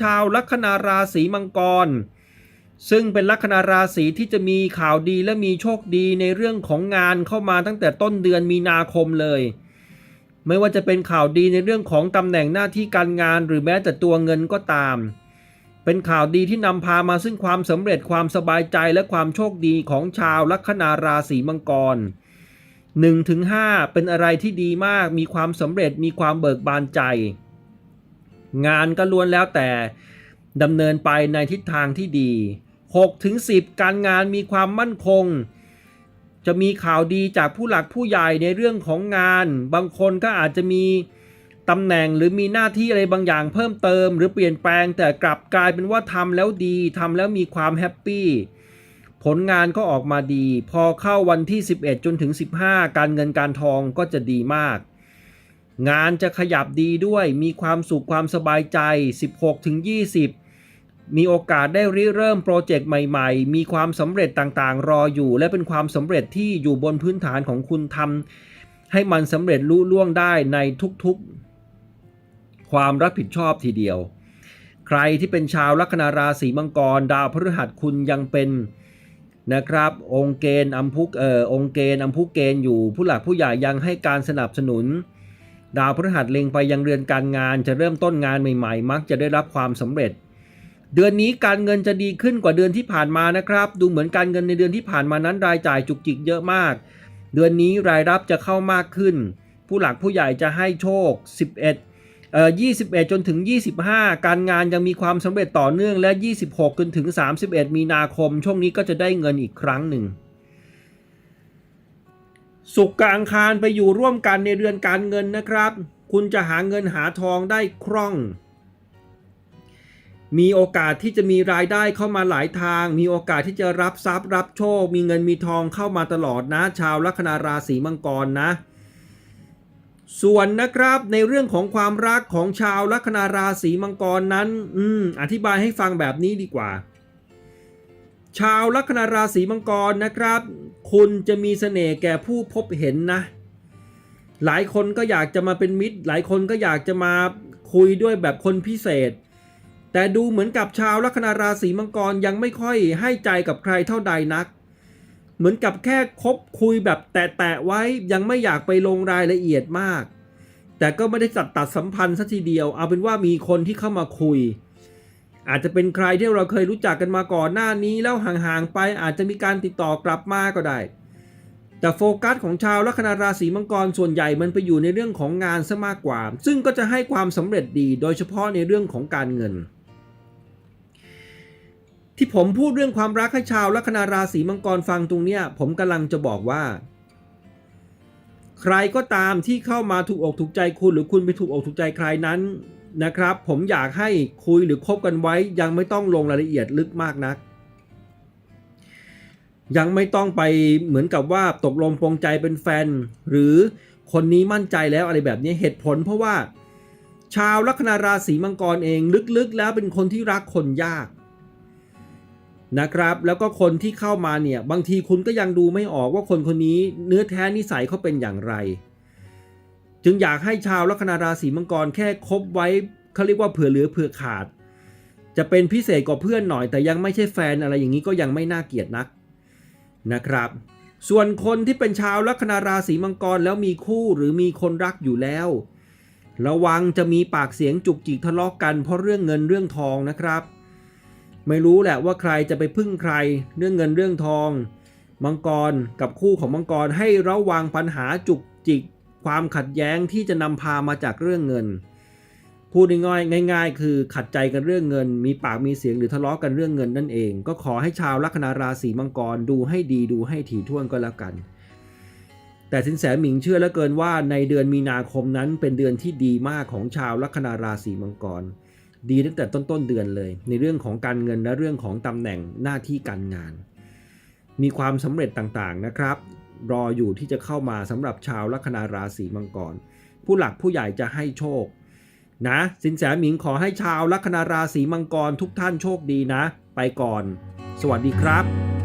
ชาวลัคนาราศีมังกร ซึ่งเป็นลัคนาราศีที่จะมีข่าวดีและมีโชคดีในเรื่องของงานเข้ามาตั้งแต่ต้นเดือนมีนาคมเลย ไม่ว่าจะเป็นข่าวดีในเรื่องของตำแหน่งหน้าที่การงานหรือแม้แต่ตัวเงินก็ตาม เป็นข่าวดีที่นำพามาซึ่งความสำเร็จความสบายใจและความโชคดีของชาวลัคนาราศีมังกร1-5 เป็นอะไรที่ดีมาก มีความสำเร็จ มีความเบิกบานใจ งานก็ล้วนแล้วแต่ดำเนินไปในทิศทางที่ดี 6-10 การงานมีความมั่นคง จะมีข่าวดีจากผู้หลักผู้ใหญ่ในเรื่องของงาน บางคนก็อาจจะมีตำแหน่งหรือมีหน้าที่อะไรบางอย่างเพิ่มเติม หรือเปลี่ยนแปลงแต่กลับกลายเป็นว่าทำแล้วดีทำแล้วมีความแฮปปี้ผลงานก็ออกมาดี พอเข้าวันที่ 11 จนถึง 15 การเงินการทองก็จะดีมาก งานจะขยับดีด้วย มีความสุขความสบายใจ 16ถึง20 มีโอกาสได้ริเริ่มโปรเจกต์ใหม่ๆ มีความสำเร็จต่างๆ รออยู่ และเป็นความสำเร็จที่อยู่บนพื้นฐานของคุณทำให้มันสำเร็จลุล่วงได้ในทุกๆ ความรับผิดชอบทีเดียว ใครที่เป็นชาวลัคนาราศีมังกร ดาวพฤหัสคุณยังเป็นนะครับองค์เกณฑ์อัมพุกเอ่อองค์เกณฑ์อัมพุกเกณฑ์อยู่ผู้หลักผู้ใหญ่ยังให้การสนับสนุน ดาวพฤหัสเล็งไปยังเรือนการงาน จะเริ่มต้นงานใหม่ๆ มักจะได้รับความสำเร็จ เดือนนี้การเงินจะดีขึ้นกว่าเดือนที่ผ่านมานะครับ ดูเหมือนการเงินในเดือนที่ผ่านมานั้นรายจ่ายจุกจิกเยอะมาก เดือนนี้รายรับจะเข้ามากขึ้น ผู้หลักผู้ใหญ่จะให้โชค 11เอ่อ21 จนถึง 25 การงานยังมีความสำเร็จต่อเนื่องและ 26 จนถึง 31 มีนาคม ช่วงนี้ก็จะได้เงินอีกครั้งหนึ่ง สุขกบอังคารไปอยู่ร่วมกันในเรือนการเงินนะครับ คุณจะหาเงินหาทองได้คล่อง มีโอกาสที่จะมีรายได้เข้ามาหลายทาง มีโอกาสที่จะรับทรัพย์รับโชค มีเงินมีทองเข้ามาตลอดนะ ชาวลัคนาราศีมังกรนะ ส่วนนะครับในเรื่องของความรักของชาวลัคนาราศีมังกรนั้น อืม อธิบายให้ฟังแบบนี้ดีกว่า ชาวลัคนาราศีมังกรนะครับ คุณจะมีเสน่ห์แก่ผู้พบเห็นนะ หลายคนก็อยากจะมาเป็นมิตร หลายคนก็อยากจะมาคุยด้วยแบบคนพิเศษ แต่ดูเหมือนกับชาวลัคนาราศีมังกรยังไม่ค่อยให้ใจกับใครเท่าใดนัก เหมือนกับแค่คบคุยแบบแตะๆไว้ยังไม่อยากไปลงรายละเอียดมาก แต่ก็ไม่ได้ตัดตัดสัมพันธ์สัทีเดียว เอาเป็นว่ามีคนที่เข้ามาคุย อาจจะเป็นใครที่เราเคยรู้จักกันมาก่อนหน้านี้แล้วห่างๆไปอาจจะมีการติดต่อกลับมาก็ได้ แต่โฟกัสของชาวลัคนาราศีมังกรส่วนใหญ่มันไปอยู่ในเรื่องของงานซะมากกว่า ซึ่งก็จะให้ความสำเร็จดีโดยเฉพาะในเรื่องของการเงิน ที่ผมพูดเรื่องความรักให้ชาวลัคนาราศีมังกรฟังตรงเนี้ย ผมกำลังจะบอกว่า ใครก็ตามที่เข้ามาถูกอกถูกใจคุณหรือคุณไปถูกอกถูกใจใครนั้น นะครับ ผมอยากให้คุยหรือคบกันไว้ ยังไม่ต้องลงรายละเอียดลึกมากนัก ยังไม่ต้องไปเหมือนกับว่าตกลงปรงใจเป็นแฟน หรือคนนี้มั่นใจแล้วอะไรแบบนี้เหตุผลเพราะว่า ชาวลัคนาราศีมังกรเองลึกๆ แล้วเป็นคนที่รักคนยากนะครับ แล้วก็คนที่เข้ามาเนี่ย บางทีคุณก็ยังดูไม่ออกว่าคนคนนี้เนื้อแท้นิสัยเขาเป็นอย่างไร จึงอยากให้ชาวลัคนาราศีมังกรแค่คบไว้เขาเรียกว่าเผื่อเหลือเผื่อขาด จะเป็นพิเศษกว่าเพื่อนหน่อย แต่ยังไม่ใช่แฟนอะไรอย่างนี้ก็ยังไม่น่าเกลียดนักนะครับ ส่วนคนที่เป็นชาวลัคนาราศีมังกรแล้วมีคู่หรือมีคนรักอยู่แล้ว ระวังจะมีปากเสียงจุกจิกทะเลาะกกัน เพราะเรื่องเงินเรื่องทองนะครับ ไม่รู้แหละว่าใครจะไปพึ่งใครเรื่องเงินเรื่องทอง มังกรกับคู่ของมังกรให้ระวังปัญหาจุกจิก ความขัดแย้งที่จะนำพามาจากเรื่องเงิน พูดง่ายๆง่าย ๆ คือขัดใจกันเรื่องเงิน มีปากมีเสียงหรือทะเลาะกันเรื่องเงินนั่นเอง ก็ขอให้ชาวลัคนาราศีมังกรดูให้ดีดูให้ถี่ถ้วนก็แล้วกัน แต่สินแสหมิงเชื่อเหลือเกินว่าในเดือนมีนาคมนั้นเป็นเดือนที่ดีมากของชาวลัคนาราศีมังกร ดีตั้งแต่ต้นๆเดือนเลย ในเรื่องของการเงินและเรื่องของตำแหน่งหน้าที่การงาน มีความสำเร็จต่างๆนะครับ รออยู่ที่จะเข้ามาสำหรับชาวลัคนาราศีมังกร ผู้หลักผู้ใหญ่จะให้โชคนะสินแสหมิงขอให้ชาวลัคนาราศีมังกรทุกท่านโชคดีนะ ไปก่อน สวัสดีครับ